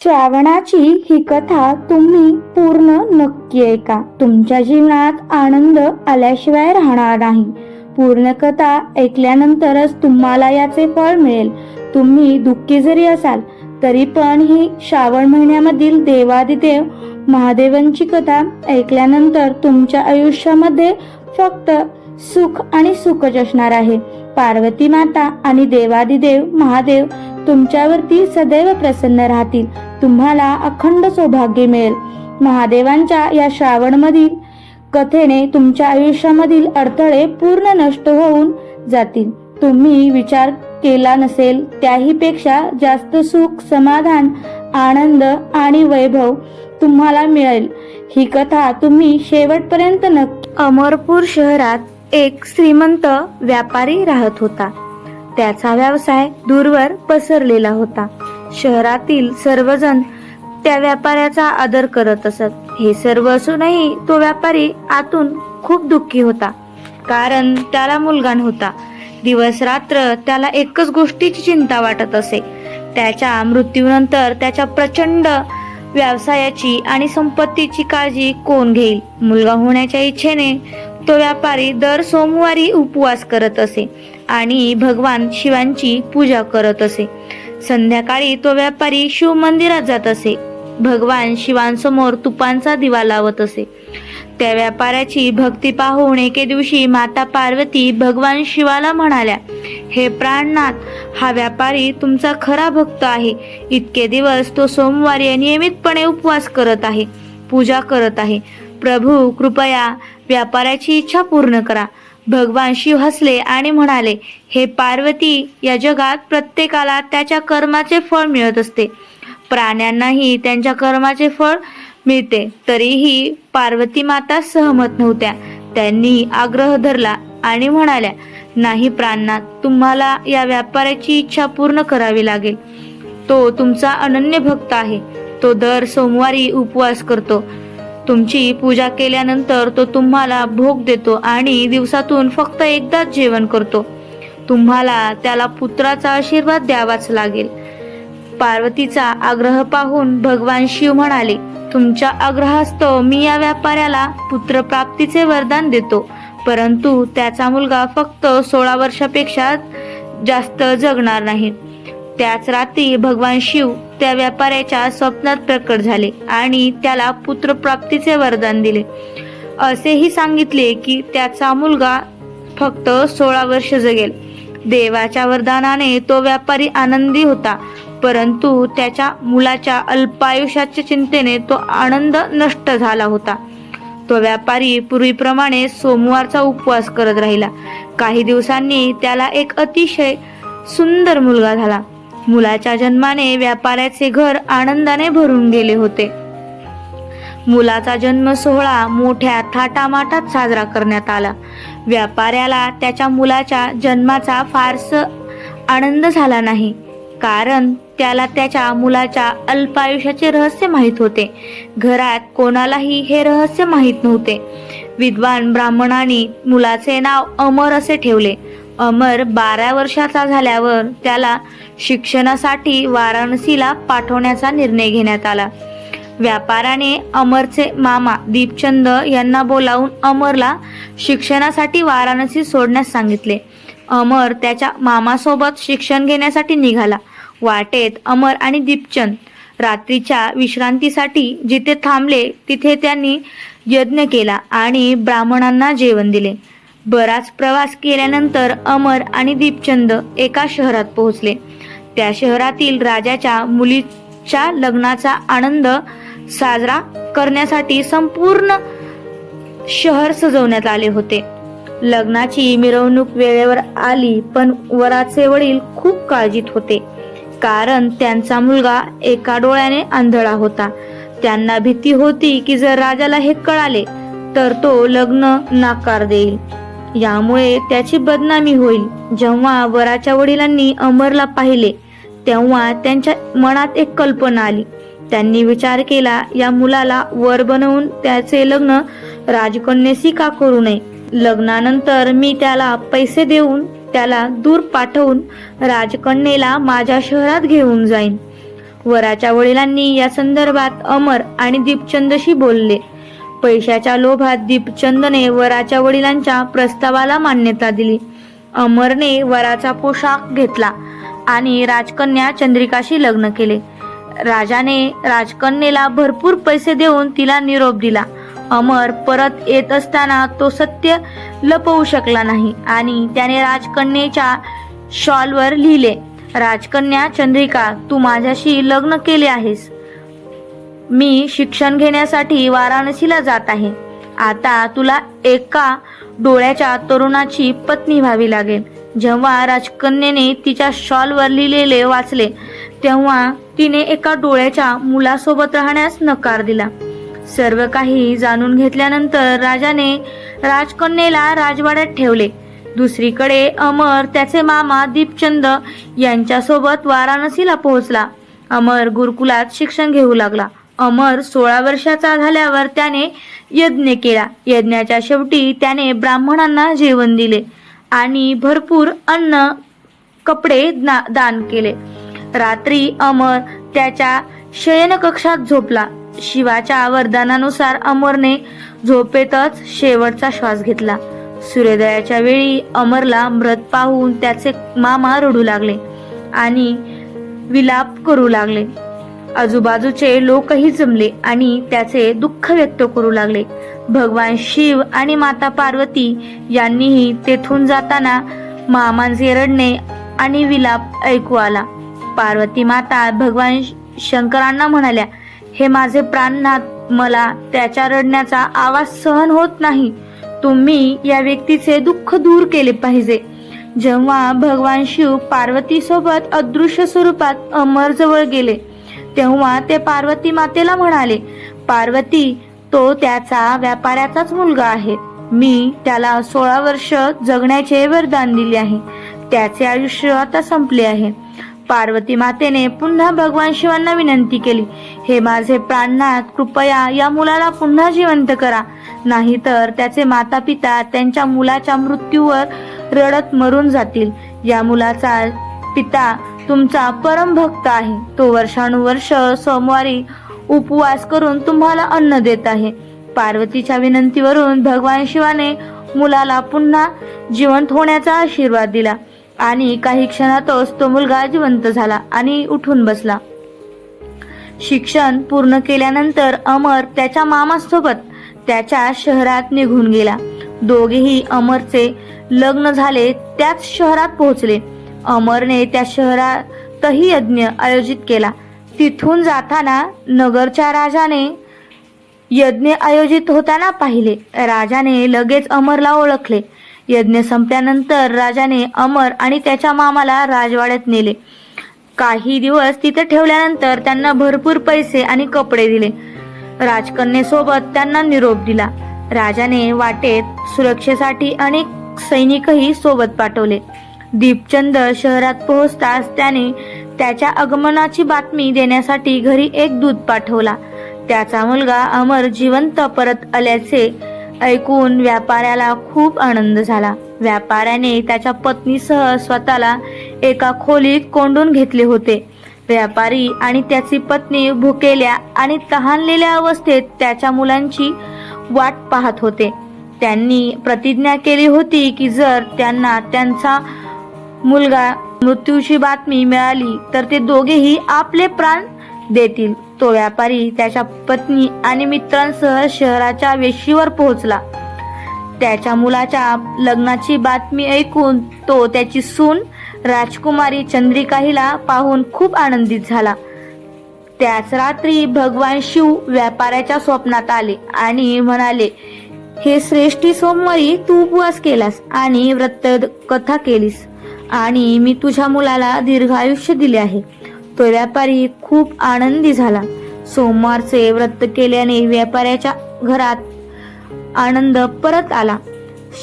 श्रावणाची ही कथा तुम्ही पूर्ण नक्की ऐका. तुमच्या जीवनात आनंद आल्याशिवाय राहणार नाही. पूर्ण कथा ऐकल्यानंतरच तुम्हाला याचे फळ मिळेल. तुम्ही दुःखी जरी असाल तरी पण ही श्रावण महिन्यामधील देवादिदेव महादेवांची कथा ऐकल्यानंतर तुमच्या आयुष्यामध्ये फक्त सुख आणि सुखच असणार आहे. पार्वती माता आणि देवादिदेव महादेव तुमच्यावरती सदैव प्रसन्न राहतील. तुम्हाला अखंड सौभाग्य मिळेल. महादेवांच्या या श्रावणमधील कथेने तुमच्या आयुष्यामधील अडथळे पूर्ण नष्ट होऊन जातील. तुम्ही विचार केला नसेल त्याहीपेक्षा जास्त सुख समाधान आनंद आणि वैभव तुम्हाला मिळेल. ही कथा तुम्ही शेवटपर्यंत नक्की अमरपूर शहरात एक श्रीमंत व्यापारी राहत होता. त्याचा व्यवसाय दूरवर पसरलेला होता. शहरातील सर्वजण त्या व्यापाऱ्याचा आदर करत असत. हे सर्व असूनही तो व्यापारी आतून खूप दुःखी होता. कारण त्याला मुलगा नव्हता. दिवस रात्र त्याला एकच गोष्टीची चिंता वाटत असे. त्याच्या मृत्यूनंतर त्याच्या प्रचंड व्यवसायाची आणि संपत्तीची काळजी कोण घेईल? मुलगा होण्याच्या इच्छेने तो व्यापारी दर सोमवारी उपवास करत असे आणि भगवान शिवांची पूजा करत असे. संध्याकाळी तो व्यापारी शिव मंदिरात जात असे. भगवान शिवांसमोर तुपांचा दिवा लावत असे. त्या व्यापाऱ्याची भक्ती पाहून एके दिवशी माता पार्वती भगवान शिवाला म्हणाल्या हे प्राणनाथ हा व्यापारी तुमचा खरा भक्त आहे. इतके दिवस तो सोमवारी नियमितपणे उपवास करत आहे पूजा करत आहे. प्रभू कृपया व्यापाऱ्याची इच्छा पूर्ण करा. भगवान शिव हसले आणि म्हणाले हे पार्वती या जगात प्रत्येकाला त्याच्या कर्माचे फळ मिळत असते. प्राण्यांनाही त्यांच्या कर्माचे फळ मिळते. तरीही पार्वती माता सहमत नव्हत्या. त्यांनी आग्रह धरला आणि म्हणाल्या नाही प्राणनाथ तुम्हाला या व्यापाऱ्याची इच्छा पूर्ण करावी लागेल. तो तुमचा अनन्य भक्त आहे. तो दर सोमवारी उपवास करतो. तुमची पूजा केल्यानंतर तो तुम्हाला भोग देतो आणि दिवसातून फक्त एकदाच जेवण करतो. तुम्हाला त्याला पुत्राचा आशीर्वाद द्यावाच लागेल. पार्वतीचा आग्रह पाहून भगवान शिव म्हणाले तुमच्या आग्रहास्तव मी या व्यापाऱ्याला पुत्रप्राप्तीचे वरदान देतो. परंतु त्याचा मुलगा फक्त सोळा वर्षापेक्षा जास्त जगणार नाही. त्याच रात्री भगवान शिव त्या व्यापाऱ्याच्या स्वप्नात प्रकट झाले आणि त्याला पुत्रप्राप्तीचे वरदान दिले. असेही सांगितले की त्याचा मुलगा फक्त सोळा वर्ष जगेल. देवाच्या वरदानाने तो व्यापारी आनंदी होता परंतु त्याच्या मुलाच्या अल्पायुष्याच्या चिंतेने तो आनंद नष्ट झाला होता. तो व्यापारी पूर्वीप्रमाणे सोमवारचा उपवास करत राहिला. काही दिवसांनी त्याला एक अतिशय सुंदर मुलगा झाला. मुलाच्या जन्माने व्यापाऱ्याचे घर आनंदाने भरून गेले होते. मुलाचा जन्म सोहळा मोठ्या थाटामाटात साजरा करण्यात आला. व्यापाऱ्याला त्याच्या मुलाच्या जन्माचा फारस आनंद झाला नाही कारण त्याला त्याच्या मुलाच्या अल्पायुष्याचे रहस्य माहीत होते. घरात कोणालाही हे रहस्य माहीत नव्हते. विद्वान ब्राह्मणांनी मुलाचे नाव अमर असे ठेवले. अमर बारा वर्षाचा झाल्यावर त्याला शिक्षणासाठी वाराणसीला पाठवण्याचा निर्णय घेण्यात आला. व्यापाराने अमरचे मामा दीपचंद यांना बोलावून अमरला शिक्षणासाठी वाराणसी सोडण्यास सांगितले. अमर त्याच्या मामासोबत शिक्षण घेण्यासाठी निघाला. वाटेत अमर आणि दीपचंद रात्रीच्या विश्रांतीसाठी जिथे थांबले तिथे त्यांनी यज्ञ केला आणि ब्राह्मणांना जेवण दिले. बराच प्रवास केल्यानंतर अमर आणि दीपचंद एका शहरात पोहोचले. त्या शहरातील राजाच्या मुलीच्या लग्नाचा आनंद साजरा करण्यासाठी संपूर्ण शहर सजवण्यात आले होते. लग्नाची मिरवणूक वेळेवर आली पण वराचे वडील खूप काळजीत होते. कारण त्यांचा मुलगा एका डोळ्याने आंधळा होता. त्यांना भीती होती की जर राजाला हे कळाले तर तो लग्न नाकार देईल. यामुळे त्याची बदनामी होईल. जेव्हा वराच्या वडिलांनी अमरला पाहिले तेव्हा त्यांच्या मनात एक कल्पना आली. त्यांनी विचार केला या मुलाला वर बनवून त्याचे लग्न राजकन्याशी का करू नये? लग्नानंतर मी त्याला पैसे देऊन त्याला दूर पाठवून राजकन्येला माझ्या शहरात घेऊन जाईन. वराच्या वडिलांनी या संदर्भात अमर आणि दीपचंदशी बोलले. पैशाच्या लोभात दीपचंदने वराच्या वडिलांच्या प्रस्तावाला मान्यता दिली. अमरने वराचा पोशाख घेतला. आणि राजकन्या चंद्रिकाशी लग्न केले. राजाने राजकन्येला भरपूर पैसे देऊन तिला निरोप दिला. अमर परत येत असताना तो सत्य लपवू शकला नाही आणि त्याने राजकन्येच्या शॉलवर लिहिले राजकन्या चंद्रिका तू माझ्याशी लग्न केले आहेस. मी शिक्षण घेण्यासाठी वाराणसीला जात आहे. आता तुला एका डोळ्याच्या तरुणाची पत्नी व्हावी लागेल. जेव्हा राजकन्येने तिच्या शॉलवर लिहिलेले वाचले तेव्हा तिने एका डोळ्याच्या मुलासोबत राहण्यास नकार दिला. सर्व काही जाणून घेतल्यानंतर राजाने राजकन्येला राजवाड्यात ठेवले. दुसरीकडे अमर त्याचे मामा दीपचंद यांच्यासोबत वाराणसीला पोहोचला. अमर गुरुकुलात शिक्षण घेऊ लागला. अमर सोळा वर्षाचा झाल्यावर त्याने यज्ञ केला. यज्ञाच्या शेवटी त्याने ब्राह्मणांना जेवण दिले. आणि भरपूर अन्न कपडे दान केले. रात्री अमर त्याच्या शयनकक्षात झोपला. शिवाच्या वरदानानुसार अमरने झोपेतच शेवटचा श्वास घेतला. सूर्योदयाच्या वेळी अमरला मृत पाहून त्याचे मामा रडू लागले आणि विलाप करू लागले. आजूबाजूचे लोकही जमले आणि त्याचे दुःख व्यक्त करू लागले. भगवान शिव आणि माता पार्वती यांनीही तेथून जाताना मामांचे रडणे आणि विलाप ऐकू आला. पार्वती माता भगवान शंकरांना म्हणाल्या हे माझे प्राणनाथ मला त्याच्या रडण्याचा आवाज सहन होत नाही. तुम्ही या व्यक्तीचे दुःख दूर केले पाहिजे. जेव्हा भगवान शिव पार्वती सोबत अदृश्य स्वरूपात अमर जवळ गेले तेव्हा ते पार्वती मातेला म्हणाले पार्वती तो त्याचा व्यापाऱ्याचाच मुलगा आहे. मी त्याला सोळा वर्ष जगण्याचे वरदान दिले आहे. त्याचे आयुष्य आता संपले आहे. पार्वती मातेने पुन्हा भगवान शिवांना विनंती केली हे माझे प्राणनाथ कृपया या मुलाला पुन्हा जिवंत करा. नाहीतर त्याचे माता पिता त्यांच्या मुलाच्या मृत्यूवर रडत मरून जातील. या मुलाचा पिता तुमचा परम भक्त आहे. तो वर्षानुवर्ष सोमवारी उपवास करून तुम्हाला अन्न देत आहे. पार्वतीच्या विनंतीवरून भगवान शिवाने मुलाला पुन्हा जिवंत होण्याचा आशीर्वाद दिला आणि काही क्षणातच तो मुलगा जिवंत झाला आणि उठून बसला. शिक्षण पूर्ण केल्यानंतर अमर त्याच्या मामासोबत त्याच्या शहरात निघून गेला. दोघेही अमरचे लग्न झाले त्याच शहरात पोहोचले. अमरने त्या शहरातही यज्ञ आयोजित केला. तिथून जाताना नगरच्या राजाने यज्ञ आयोजित होताना पाहिले. राजाने लगेच अमरला ओळखले. यज्ञ संपल्यानंतर राजाने अमर आणि त्याच्या मामाला राजवाड्यात नेले. काही दिवस तिथे ठेवल्यानंतर त्यांना भरपूर पैसे आणि कपडे दिले. राजकन्येसोबत त्यांना निरोप दिला. राजाने वाटेत सुरक्षेसाठी अनेक सैनिकही सोबत पाठवले. दीपचंद शहरात पोहोचताच त्याने त्याच्या आगमनाची बातमी देण्यासाठी घरी एक दूत पाठवला. त्याचा मुलगा अमर जिवंत परत आल्याचे ऐकून व्यापाऱ्याला खूप आनंद झाला. व्यापाऱ्याने त्याच्या पत्नीसह स्वतःला एका खोलीत कोंडून घेतले होते. व्यापारी आणि त्याची पत्नी भुकेल्या आणि तहानलेल्या अवस्थेत त्याच्या मुलांची वाट पाहत होते. त्यांनी प्रतिज्ञा केली होती की जर त्यांना त्यांचा मुलगा मृत्यूची बातमी मिळाली तर ते दोघेही आपले प्राण देतील. तो व्यापारी त्याच्या पत्नी आणि मित्रांसह शहराच्या वेशीवर पोहोचला. त्याच्या मुलाच्या लग्नाची बातमी ऐकून तो त्याची सून राजकुमारी चंद्रिका हिला पाहून खूप आनंदित झाला. त्याच रात्री भगवान शिव व्यापाऱ्याच्या स्वप्नात आले आणि म्हणाले हे श्रेष्ठी सोमवारी तू उपवास केलास आणि व्रत कथा केलीस. आणि मी तुझ्या मुलाला दीर्घायुष्य दिले आहे. तो व्यापारी खूप आनंदी झाला. सोमवारचे व्रत केल्याने व्यापाऱ्याच्या घरात आनंद परत आला.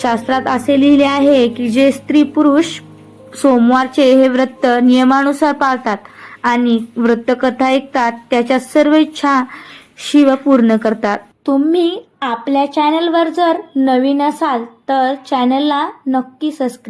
शास्त्रात असे लिहिले आहे की जे स्त्री पुरुष सोमवारचे हे व्रत नियमानुसार पाळतात आणि व्रतकथा ऐकतात त्याच्या सर्व इच्छा शिव पूर्ण करतात. तुम्ही आपल्या चॅनलवर जर नवीन असाल तर चॅनलला नक्की सबस्क्राईब